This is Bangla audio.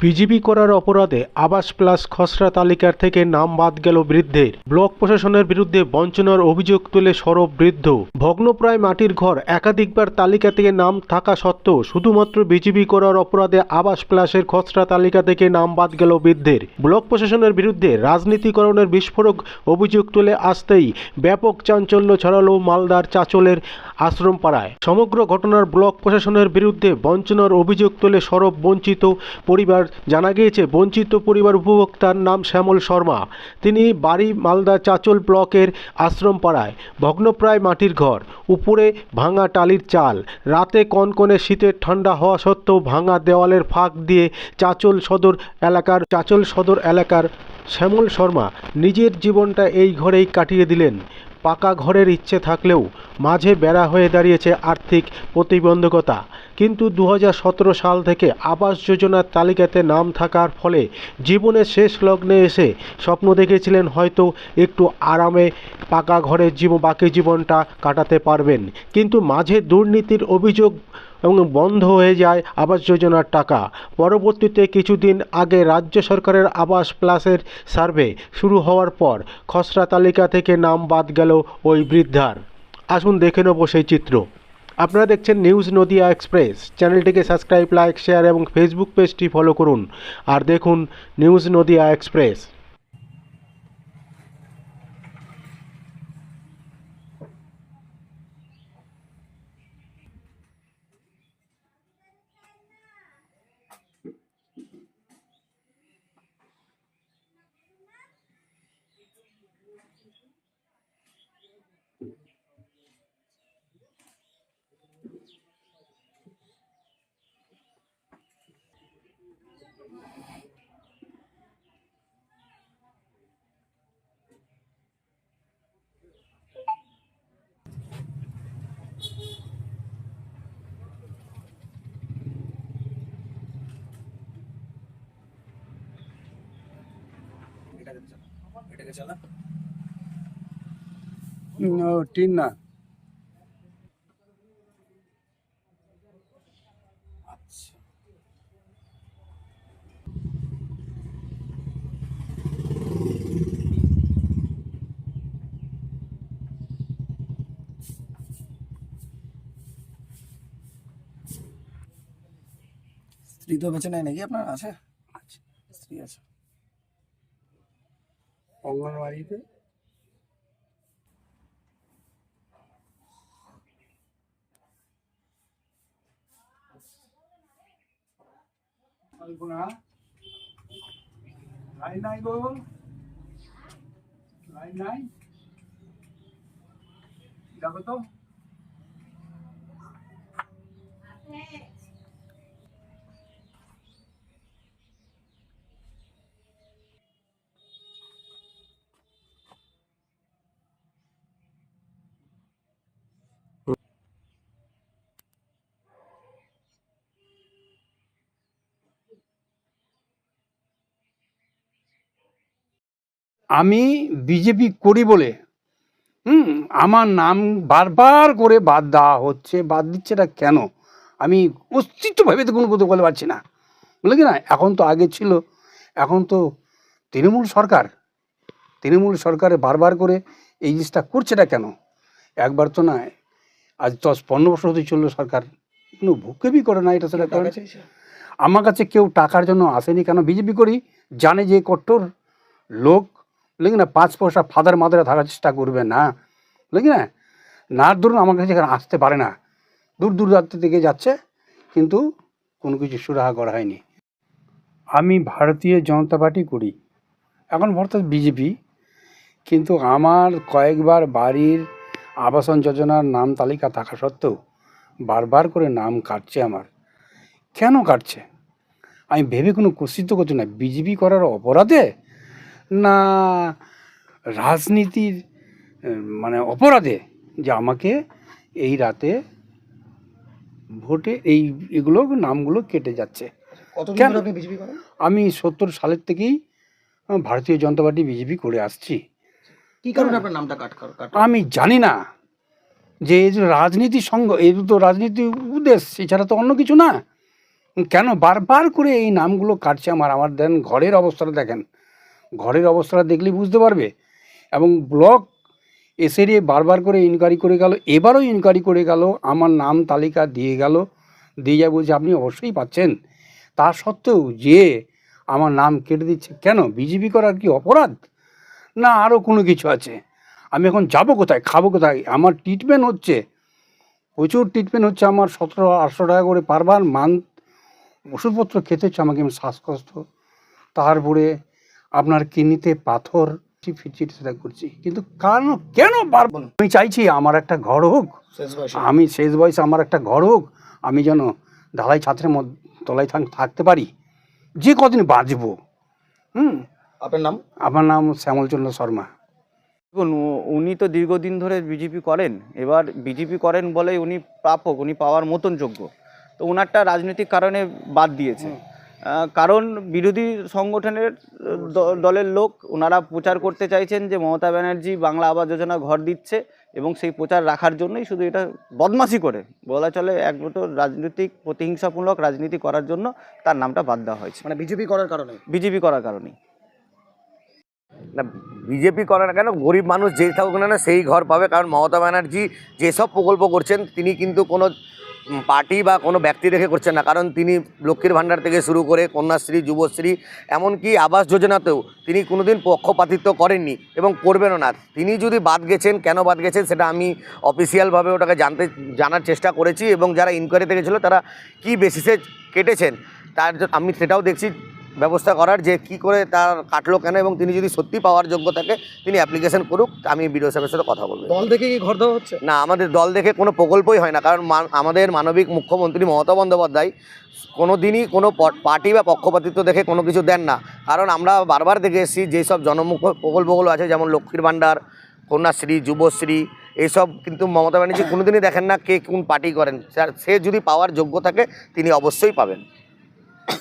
বিজিবি করার অপরাধে আবাস প্লাস খসড়া তালিকার থেকে নাম বাদ গেল বৃদ্ধের। ব্লক প্রশাসনের বিরুদ্ধে বঞ্চনার অভিযোগ তুলে সরব বৃদ্ধ। ভগ্নপ্রায় মাটির ঘর একাধিকবার তালিকা থেকে নাম থাকা সত্ত্বেও শুধুমাত্র বিজিবি করার অপরাধে আবাস প্লাসের খসড়া তালিকা থেকে নাম বাদ গেল বৃদ্ধের। ব্লক প্রশাসনের বিরুদ্ধে রাজনীতিকরণের বিস্ফোরক অভিযোগ তুলে আসতেই ব্যাপক চাঞ্চল্য ছড়ালো মালদার চাচলের আশ্রম পাড়ায় সমগ্র ঘটনার ব্লক প্রশাসনের বিরুদ্ধে বঞ্চনার অভিযোগ তুলে সরব বঞ্চিত পরিবার জানা গিয়েছে, বঞ্চিত পরিবার উপভোক্তার নাম শ্যামল শর্মা। তিনি বাড়ি মালদা চাচল ব্লকের আশ্রম পাড়ায় ভগ্নপ্রায় মাটির ঘর, উপরে ভাঙা টালির চাল, রাতে কনকনে শীতের ঠান্ডা হওয়া সত্ত্বেও ভাঙা দেওয়ালের ফাঁক দিয়ে চাচল সদর এলাকার, চাচল সদর এলাকার শ্যামল শর্মা নিজের জীবনটা এই ঘরেই কাটিয়ে দিলেন। পাকা ঘরের ইচ্ছে থাকলেও মাঝে বেড়া হয়ে দাঁড়িয়েছে আর্থিক প্রতিবন্ধকতা। কিন্তু দু হাজার সতেরো সাল থেকে আবাস যোজনার তালিকাতে নাম থাকার ফলে জীবনের শেষ লগ্নে এসে স্বপ্ন দেখেছিলেন হয়তো একটু আরামে পাকা ঘরের জীব, বাকি জীবনটা কাটাতে পারবেন। কিন্তু মাঝে দুর্নীতির অভিযোগ এবং বন্ধ হয়ে যায় আবাস যোজনার টাকা। পরবর্তীতে কিছুদিন আগে রাজ্য সরকারের আবাস প্লাসের সার্ভে শুরু হওয়ার পর খসড়া তালিকা থেকে নাম বাদ গেল ওই বৃদ্ধার। আসুন দেখে নেব সেই চিত্র। আপনারা দেখছেন নিউজ নদিয়া এক্সপ্রেস। চ্যানেলটিকে সাবস্ক্রাইব, লাইক, শেয়ার এবং ফেসবুক পেজটি ফলো করুন। আর দেখুন নিউজ নদিয়া এক্সপ্রেস। এটাকে চালা। টিন না। আচ্ছা। স্ত্রী তো বেঁচে নেয় নাকি আপনার? আছে আচ্ছা স্ত্রী আছে অঙ্গনবাড়িতে কল্পনা লাইন নাই গো লাইন নাই দেখো তো আমি বিজেপি করি বলে হুম আমার নাম বারবার করে বাদ দেওয়া হচ্ছে বাদ দিচ্ছে এটা কেন? আমি অস্তিত্বভাবে তো কোনো কথা বলতে পারছি না। বুঝলে কি না? এখন তো আগে ছিল এখন তো তৃণমূল সরকার তৃণমূল সরকারে বারবার করে এই জিনিসটা করছেটা কেন? একবার তো নয় আজ দশ পনেরো বছর হতে চলল সরকার কোনো ভুকেবি করে না এটা সেটা করে আমার কাছে কেউ টাকার জন্য আসেনি কেন? বিজেপি করি জানে যে কট্টর লোক বুঝলি না, পাঁচ পয়সা ফাদার মাদারে থাকার চেষ্টা করবে না। বুঝলি না না, ধরুন আমার কাছে এখানে আসতে পারে না। দূর দূর রাত্রি থেকে যাচ্ছে, কিন্তু কোনো কিছু সুরাহা করা হয়নি। আমি ভারতীয় জনতা পার্টি করি। এখন ভর্তা বিজেপি, কিন্তু আমার কয়েকবার বাড়ির আবাসন যোজনার নাম তালিকা থাকা সত্ত্বেও বারবার করে নাম কাটছে আমার। কেন কাটছে? আমি ভেবে কোনো কুৎসিত করছি না। বিজেপি করার অপরাধে না রাজনীতির মানে অপরাধে যে আমাকে এই রাতে ভোটে এই এগুলো নামগুলো কেটে যাচ্ছে। আমি সত্তর সালের থেকেই ভারতীয় জনতা পার্টি বিজেপি করে আসছি। কি কারণে আপনার নামটা কাট আমি জানি না যে এই যে রাজনীতি সঙ্গ এই তো রাজনীতি উদ্দেশ্য এছাড়া তো অন্য কিছু না। কেন বারবার করে এই নামগুলো কাটছে আমার আমার দেন ঘরের অবস্থাটা দেখেন। ঘরের অবস্থাটা দেখলেই বুঝতে পারবে। এবং ব্লক এসে দিয়ে বারবার করে ইনকোয়ারি করে গেল, এবারও ইনকোয়ারি করে গেল, আমার নাম তালিকা দিয়ে গেল, দিয়ে যা বলছে, আপনি অবশ্যই পাচ্ছেন। তা সত্ত্বেও যে আমার নাম কেটে দিচ্ছে, কেন? বিজেপি করার কি অপরাধ? না আরও কোনো কিছু আছে। আমি এখন যাব কোথায়, খাব কোথায়? আমার ট্রিটমেন্ট হচ্ছে, প্রচুর ট্রিটমেন্ট হচ্ছে আমার সতেরো আটশো টাকা করে পারবার মান্থ ওষুধপত্র খেতে হচ্ছে আমাকে, আমি শ্বাসকষ্ট। তারপরে আপনার কিনিতে পাথর ফিরছি সেটা করছি। কিন্তু কারণ কেন পারব না? আমি চাইছি আমার একটা ঘর হোক শেষ বয়সে। আমি শেষ বয়সে আমার একটা ঘর হোক আমি যেন ঢালাই ছাত্রের মধ্যে তলায় থাক- থাকতে পারি। যে কদিন বাঁচবো। হুম? আপনার নাম? আমার নাম শ্যামলচন্দ্র শর্মা। দেখুন উনি তো দীর্ঘদিন ধরে বিজেপি করেন। এবার বিজেপি করেন বলে উনি প্রাপক উনি পাওয়ার মতন যোগ্য। তো ওনারটা রাজনৈতিক কারণে বাদ দিয়েছে। কারণ বিরোধী সংগঠনের দলের লোক ওনারা প্রচার করতে চাইছেন যে মমতা ব্যানার্জি বাংলা আবাস যোজনা ঘর দিচ্ছে এবং সেই প্রচার রাখার জন্যই শুধু এটা বদমাশি করে। বলা চলে এক বছর রাজনৈতিক প্রতিহিংসামূলক রাজনীতি করার জন্য তার নামটা বাদ দেওয়া হয়েছে। মানে বিজেপি করার কারণে? বিজেপি করার কারণেই। না বিজেপি করে না কেন? গরিব মানুষ যেই থাকুক না না সেই ঘর পাবে। কারণ মমতা ব্যানার্জি যেসব প্রকল্প করছেন তিনি কিন্তু কোনো পার্টি বা কোনো ব্যক্তি রেখে করছেন না। কারণ তিনি লক্ষ্মীর ভাণ্ডার থেকে শুরু করে কন্যাশ্রী, যুবশ্রী, এমনকি আবাস যোজনাতেও তিনি কোনোদিন পক্ষপাতিত্ব করেননি এবং করবেনও না। তিনি যদি বাদ গেছেন, কেন বাদ গেছেন সেটা আমি অফিসিয়ালভাবে ওটাকে জানতে, জানার চেষ্টা করেছি এবং যারা ইনকোয়ারিতে গেছিল তারা কি বেসিসে কেটেছেন, তার আমি সেটাও দেখছি ব্যবস্থা করার যে কি করে তার কাটলো কেন এবং তিনি যদি সত্যি পাওয়ার যোগ্য থাকে তিনি অ্যাপ্লিকেশন করুক আমি বিডিও সাহেবের সাথে কথা বলব। দল থেকে কি ঘর দেওয়া হচ্ছে? না আমাদের দল দেখে কোনো প্রকল্পই হয় না কারণ আমাদের মানবিক মুখ্যমন্ত্রী মমতা বন্দ্যোপাধ্যায় কোনো দিনই কোনো পার্টি বা পক্ষপাতিত্ব দেখে কোনো কিছু দেন না। কারণ আমরা বারবার দেখে এসেছি যেই সব জনমুখ প্রকল্পগুলো আছে যেমন লক্ষ্মীর ভাণ্ডার কন্যাশ্রী যুবশ্রী এইসব কিন্তু মমতা ব্যানার্জি কোনোদিনই দেখেন না কে কোন পার্টি করেন। সে যদি পাওয়ার যোগ্য থাকে তিনি অবশ্যই পাবেন।